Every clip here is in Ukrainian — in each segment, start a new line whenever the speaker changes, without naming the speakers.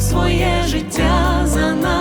своє життя за нас.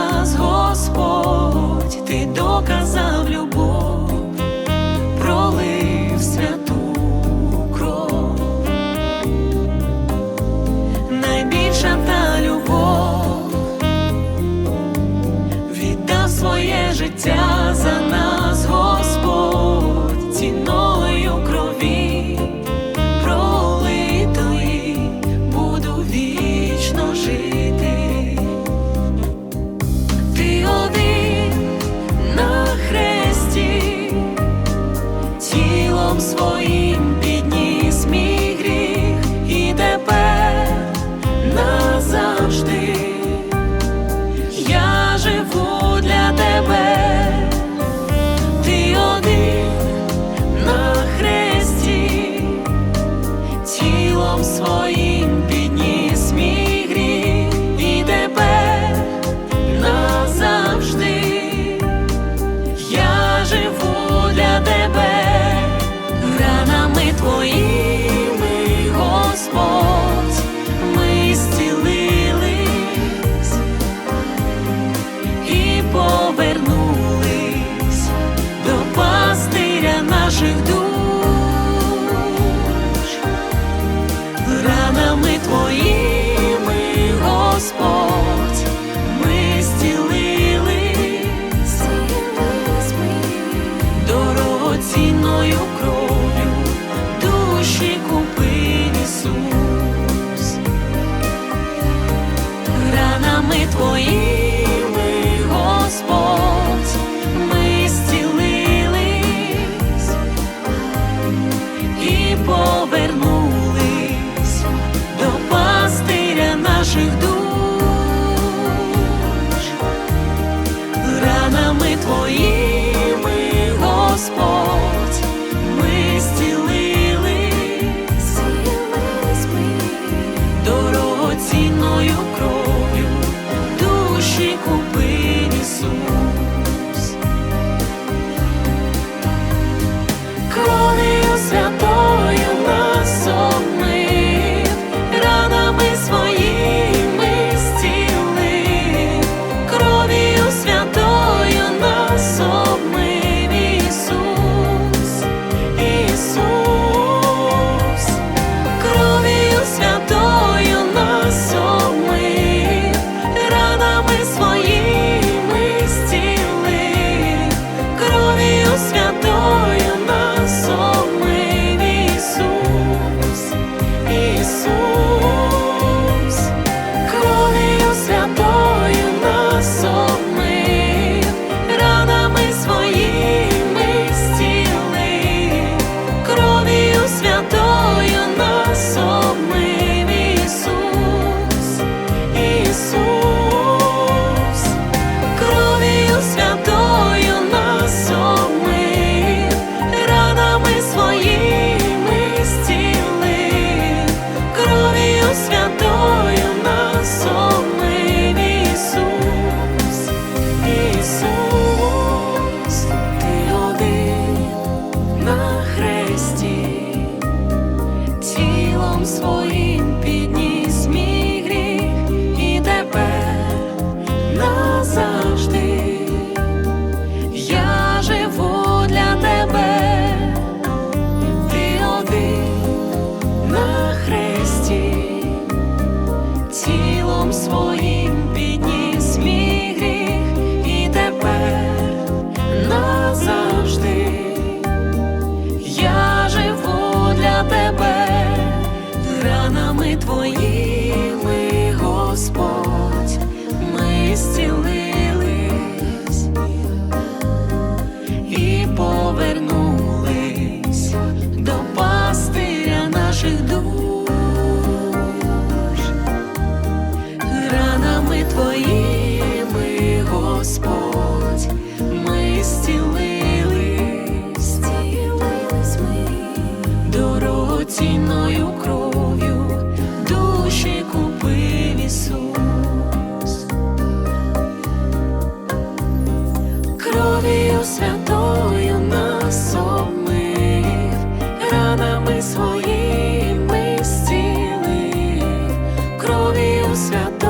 stehen. Твоїми, Господь, ми зцілились і повернулись до пастиря наших душ, ранами твоїми, Господь, ми зцілились, ми. Словом своїм. святою нас обмив, ранами своїми стіли, кров'ю святою.